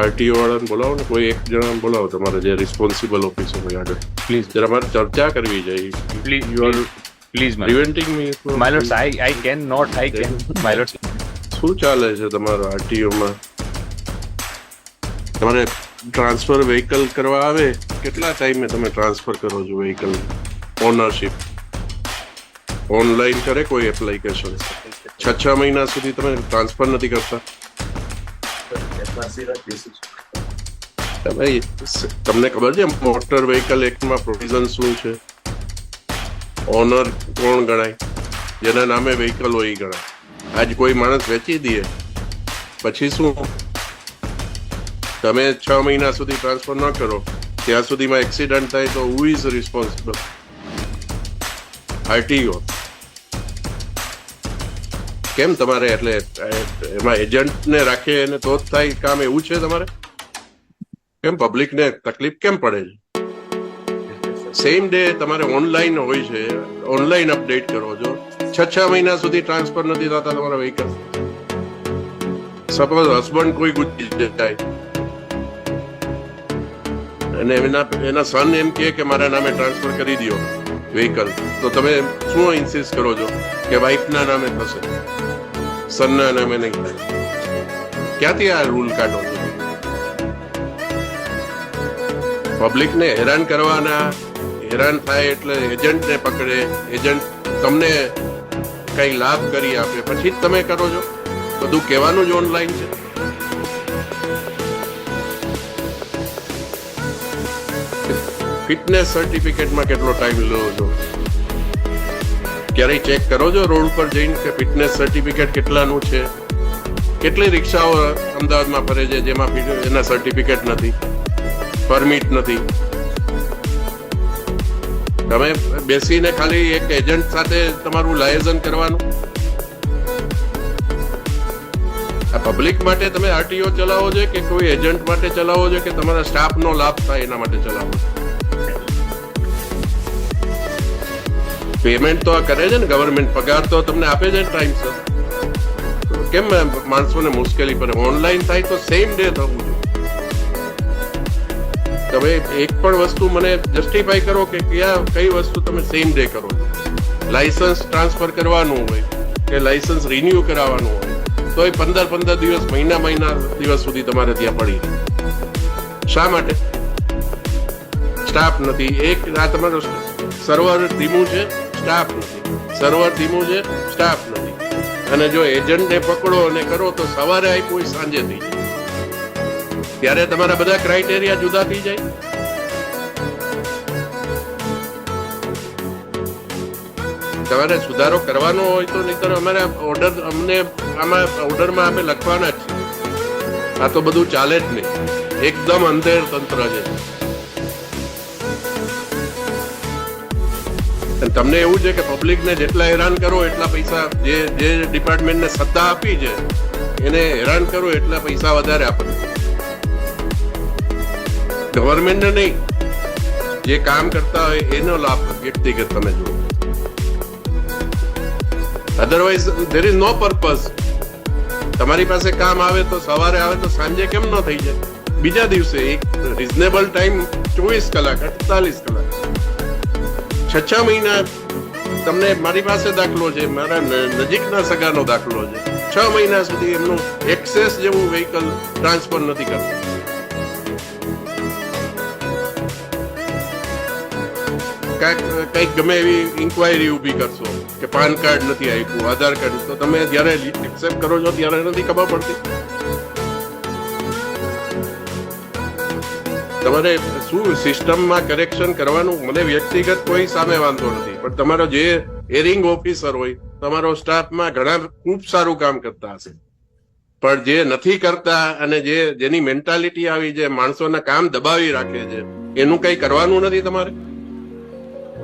RTO વાળાને બોલાવો ને કોઈ એક જણાને બોલાવો તમારે જે રિસ્પોન્સિબલ ઓફિસર હોય આગળ. પ્લીઝ જરા મારે ચર્ચા કરવી જોઈએ please you are please preventing me my lord I I can not I can my lord શું ચાલે છે તમારો આરટીઓમાં તમારે ટ્રાન્સફર વ્હીકલ કરવા આવે? કેટલા ટાઈમે તમે ટ્રાન્સફર કરો છો વ્હીકલ ઓનરશિપ ઓનલાઈન કરે કોઈ એપ્લિકેશન છ છ મહિના સુધી તમે ટ્રાન્સફર નથી કરતા? તમે તમને ખબર છે મોટર વ્હીકલ એક્ટમાં પ્રોવિઝન શું છે? ઓનર કોણ ગણાય? જેના નામે વ્હીકલ હોય ગણાય. આજ કોઈ માણસ વેચી દે, પછી શું? તમે છ મહિના સુધી ટ્રાન્સફર ન કરો, ત્યાં સુધીમાં એક્સિડન્ટ થાય તો હુ ઇઝ રિસ્પોન્સિબલ આરટીઓ કેમ તમારે? એટલે એમાં એજન્ટને રાખે અને તો જ થાય કામ એવું છે તમારે? કેમ પબ્લિકને તકલીફ કેમ પડે છે? સેમ ડે તમારે ઓનલાઈન હોય છે. ઓનલાઈન અપડેટ કરો છો. છ છ મહિના સુધી ટ્રાન્સફર નથી થતા તમારા વ્હીકલ સપોઝ હસબન્ડ કોઈ ગુજરી જાય. અને એના એના સન એમ કે, મારા નામે ટ્રાન્સફર કરી દો વ્હીકલ તો તમે શું ઇન્સિસ્ટ કરો છો? કે વાઇફના નામે થશે સનના નામે નહીં. ક્યાંથી આ રૂલ કાઢો? પબ્લિકને હેરાન કરવાના, હેરાન થાય એટલે એજન્ટને પકડે એજન્ટ તમને કઈ લાભ કરી આપે. પછી જ તમે કરો છો. બધું કહેવાનું જ ઓનલાઈન છે. ફિટનેસ સર્ટિફિકેટમાં કેટલો ટાઈમ લેવો છો? ક્યારેય ચેક કરો છો? રોડ ઉપર જઈને કે ફિટનેસ સર્ટિફિકેટ કેટલાનું છે? કેટલી રિક્ષાઓ અમદાવાદમાં ફરે છે જેમાં એના સર્ટિફિકેટ નથી? પરમિટ નથી? તમે બેસીને ખાલી એક એજન્ટ સાથે તમારું લાયઝન કરવાનું? આ પબ્લિક માટે તમે આરટીઓ ચલાવો છો કે કોઈ એજન્ટ માટે ચલાવો છો કે તમારા સ્ટાફનો લાભ થાય એના માટે ચલાવો છો? પેમેન્ટ તો આ કરે છે ને ગવર્મેન્ટ પગાર તો તમને આપે છે ને ટાઈમસર કેમ માણસોને મુશ્કેલી પડે? ઓનલાઈન થાય તો સેમ ડે થવું તમે એક પણ વસ્તુ મને જસ્ટિફાઈ કરો કે કયા, કઈ વસ્તુ તમે સેમ ડે કરો. લાયસન્સ ટ્રાન્સફર કરવાનું હોય કે લાયસન્સ રિન્યુ કરાવવાનું હોય તો એ પંદર પંદર દિવસ, મહિના મહિના દિવસ સુધી તમારે ત્યાં પડી શા માટે? સ્ટાફ નથી. એક, આ તમારો સર્વર ધીમું છે. સ્ટાફ નથી. સર્વર ધીમું છે, સ્ટાફ નથી. અને જો એજન્ટને પકડો અને કરો તો સવારે આપ્યું હોય, સાંજે થઈ જાય. ત્યારે તમારા બધા ક્રાઇટેરિયા જુદા થઈ જાય. તમારે સુધારો કરવાનો હોય તો નહીતર અમારે ઓર્ડર અમને આમાં ઓર્ડરમાં અમે લખવાના જ છે. આ તો બધું ચાલે જ નહીં. એકદમ અંધેર તંત્ર છે. તમને એવું છે કે પબ્લિકને જેટલા હેરાન કરો, એટલા પૈસા જે જે ડિપાર્ટમેન્ટને સત્તા આપી છે, એને હેરાન કરો, એટલા પૈસા વધારે આપો. ગવર્મેન્ટને નહીં, જે કામ કરતા હોય, એનો લાભ વ્યક્તિગત તમે જુઓ. Otherwise there is no purpose તમારી પાસે કામ આવે તો, સવારે આવે તો, સાંજે કેમ ન થઈ જાય? બીજા દિવસે એક રિઝનેબલ ટાઈમ ચોવીસ કલાક, અડતાલીસ કલાક. છ છ મહિના તમને મારી પાસે દાખલો છે, મારા નજીકના સગાનો દાખલો છે. છ મહિના સુધી એમનું એક્સેસ જેવું વ્હીકલ ટ્રાન્સફર નથી કરતું. કાંઈક ગમે એવી ઇન્ક્વાયરી ઊભી કરશો કે પાન કાર્ડ નથી આપ્યું, આધાર કાર્ડ, તો તમે જ્યારે એક્સેપ્ટ કરો છો ત્યારે નથી ખબર પડતી. તમારે શું સિસ્ટમમાં કરેક્શન કરવાનું? મને વ્યક્તિગત કોઈ સામે વાંધો નથી. પણ તમારો જે એરિંગ ઓફિસર હોય તમારો સ્ટાફમાં ઘણા ખૂબ સારું કામ કરતા હશે. પણ જે નથી કરતા અને જે જેની મેન્ટાલિટી આવી છે માણસોના કામ દબાવી રાખે છે એનું કઈ કરવાનું નથી તમારે?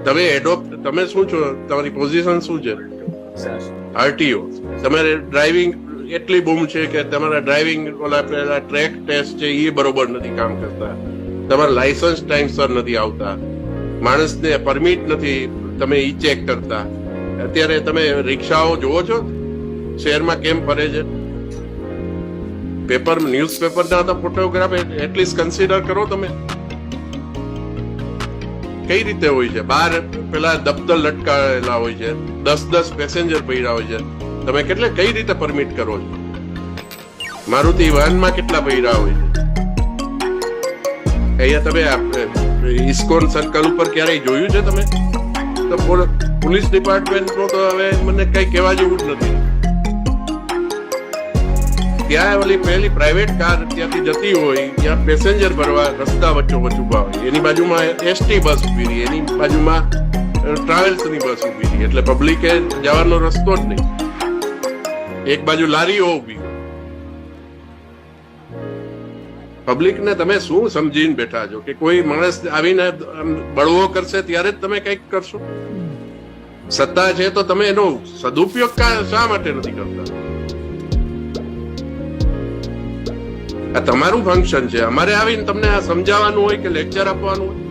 તમે એડોપ્ટ તમે શું છો? તમારી પોઝિશન શું છે? આરટીઓ તમારે ડ્રાઇવિંગ એટલી બૂમ છે કે તમારા ડ્રાઇવિંગ ઓલા પેલા ટ્રેક ટેસ્ટ છે એ બરોબર નથી કામ કરતા. તમારા લાયસન્સ ટાઈમસર નથી આવતા. માણસને પરમિટ નથી તમે ઈ ચેક કરતા. અત્યારે તમે રિક્ષાઓ જોવો છો? શહેરમાં કેમ ફરે છે? પેપર ન્યૂઝ પેપર ના તો ફોટોગ્રાફ એટલીસ્ટ કન્સિડર કરો તમે. કઈ રીતે હોય છે? બહાર પેલા દફતર લટકાયેલા હોય છે. દસ દસ પેસેન્જર પડ્યા હોય છે. તમે કેટલે કઈ રીતે પરમિટ કરો છો? મારુતિ વાહનમાં કેટલા પૈરા હોય છે? અહીંયા તમે ઇસ્કોન સર્કલ ઉપર ક્યારેય જોયું છે તમે? તો પોલીસ ડિપાર્ટમેન્ટ નો તો હવે મને કઈ કહેવા જેવું જ નથી. ત્યાં ઓલી પહેલી પ્રાઇવેટ કાર ત્યાંથી જતી હોય, ત્યાં પેસેન્જર ભરવા રસ્તા વચ્ચો વચ્ચ ઊભા હોય. એની બાજુમાં એસટી બસ ઊભી રહી, એની બાજુમાં ટ્રાવેલ્સની બસ ઊભી રહી. એટલે પબ્લિકે જવાનો રસ્તો જ નહીં. એક બાજુ લારીઓ ઊભી પબ્લિક ને તમે શું સમજીને બેઠા છો કે કોઈ માણસ આવીને બળવો કરશે ત્યારે જ તમે કંઈક કરશો? સત્તા છે તો તમે એનો સદુપયોગ શા માટે નથી કરતા? આ તમારું ફંક્શન છે. અમારે આવીને તમને આ સમજાવવાનું હોય કે લેક્ચર આપવાનું હોય?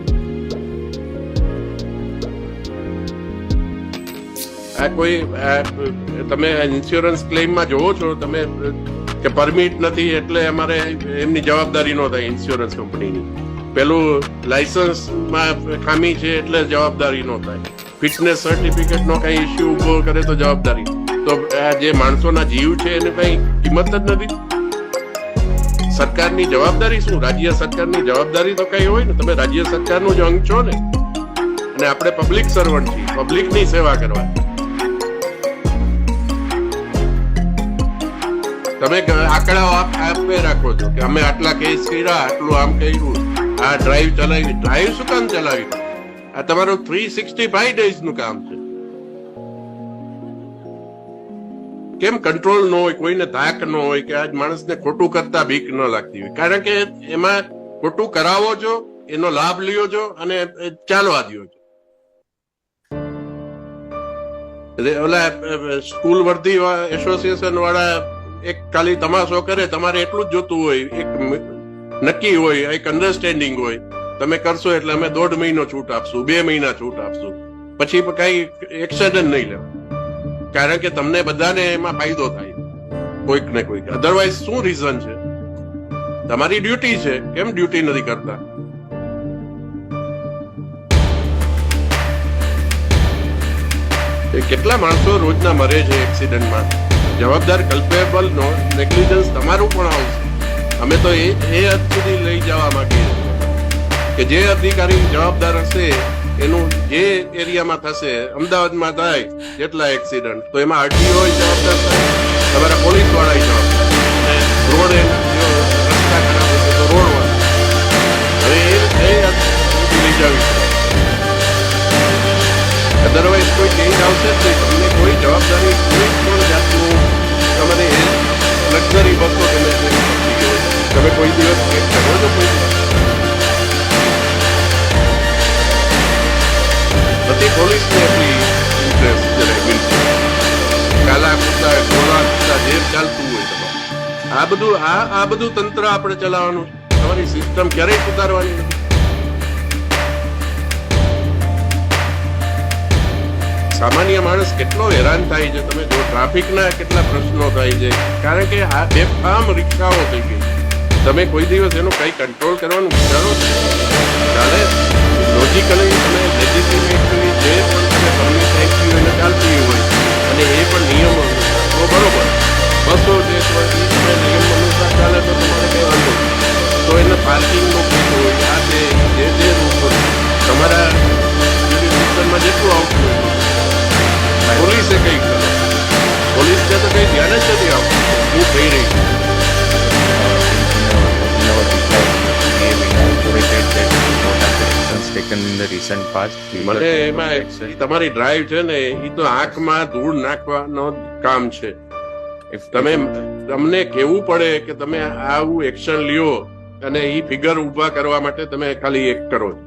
આ કોઈ તમે ઇન્સ્યોરન્સ ક્લેમમાં જોવો છો, તમે કે પરમિટ નથી એટલે અમારે એમની જવાબદારી ન થાય ઇન્સ્યોરન્સ કંપનીની પેલું લાયસન્સમાં ખામી છે એટલે જવાબદારી ન થાય. ફિટનેસ સર્ટિફિકેટ નો કઈ ઇસ્યુ ઊભો કરે તો જવાબદારી. તો આ જે માણસોના જીવ છે એને કઈ કિંમત જ નથી. સરકારની જવાબદારી શું? રાજ્ય સરકારની જવાબદારી તો કઈ હોય ને? તમે રાજ્ય સરકારનું જ અંગ છો ને? અને આપણે પબ્લિક સર્વન્ટ છીએ. પબ્લિકની સેવા કરવા. તમે આંકડાઓ આપ આપે રાખો છો કે અમે આટલા કેસ કર્યા, આટલું આમ કર્યું. આ ડ્રાઈવ ચલાવી ડ્રાઈવ શું કામ ચલાવી આ તમારું થ્રી સિક્સટી ફાઈવ ડેઝનું કામ છે. કેમ કંટ્રોલ ન હોય, કોઈને ધાક ન હોય કે આજ માણસને ખોટું કરતા બીક ન લાગતી હોય. કારણ કે એમાં ખોટું કરાવો છો, એનો લાભ લ્યો છો અને ચાલવા દો છો. એટલે ઓલા સ્કૂલ વર્ધી એસોસિએશન વાળા એક ખાલી તમાશો કરે, તમારે એટલું જ જોતું હોય. એક નક્કી હોય, એક અન્ડરસ્ટેન્ડિંગ હોય. તમે કરશો એટલે અમે દોઢ મહિનો છૂટ આપશું, બે મહિના છૂટ આપશું. પછી કઈ એક્શન નહીં લેવા કારણ કે તમને બધાને એમાં ફાયદો થાય. કોઈક ને કોઈક. અધરવાઇઝ શું રીઝન છે? તમારી ડ્યુટી છે. કેમ ડ્યુટી નથી કરતા? કેટલા માણસો રોજના મરે છે એક્સિડન્ટમાં જવાબદાર કલ્પેબલ નો નેગ્લિજન્સ તમારું પણ આવશે અમે તો એ એ હદ સુધી લઈ જવા માંગીએ કે જે અધિકારી જવાબદાર હશે, એનું જે એરિયામાં થશે, અમદાવાદમાં થાય, જેટલા એક્સિડન્ટ તો એમાં આરટીઓ જવાબદાર થાય તમારા પોલીસવાળા જવાબદાર. રોડ રસ્તા ખરાબ હશે તો રોડ વાળા. હવે એ લઈ જવી અધરવાઇઝ કોઈ ચેન્જ આવશે જ નહીં. તમને કોઈ જવાબદારી લક્ઝરી બસો તમે. તમે કોઈ દિવસ કરો છો કોઈ? નથી, પોલીસને એટલી ઇન્ટરેસ્ટ જરાય બિલકુલ કાલા કૂદા ગોળા કૂદા જે ચાલતું હોય તમારું આ બધું, આ આ બધું તંત્ર આપણે ચલાવવાનું તમારી સિસ્ટમ ક્યારેય સુધારવાની નથી સામાન્ય માણસ કેટલો હેરાન થાય છે તમે જો ટ્રાફિકના કેટલા પ્રશ્નો થાય છે. કારણ કે આ બેફામ રિક્ષાઓ થઈ ગઈ તમે કોઈ દિવસ એનો કંઈ કંટ્રોલ કરવાનું વિચારો? ચાલે? લોજિકલી તમે લેજિસ્લેટિવલી જે પણ તમે પરમિટ આપી એને ચાલતી હોય અને એ પણ નિયમો તો બરોબર. બસો જે તમે નથી આવતું શું થઈ રહી છે મને એમાં તમારી ડ્રાઈવ છે ને એ તો આંખમાં ધૂળ નાખવાનો કામ છે. તમે તમને કેવું પડે કે તમે આવું એક્શન લ્યો અને ઈ ફિગર ઊભા કરવા માટે તમે ખાલી એક કરો છો.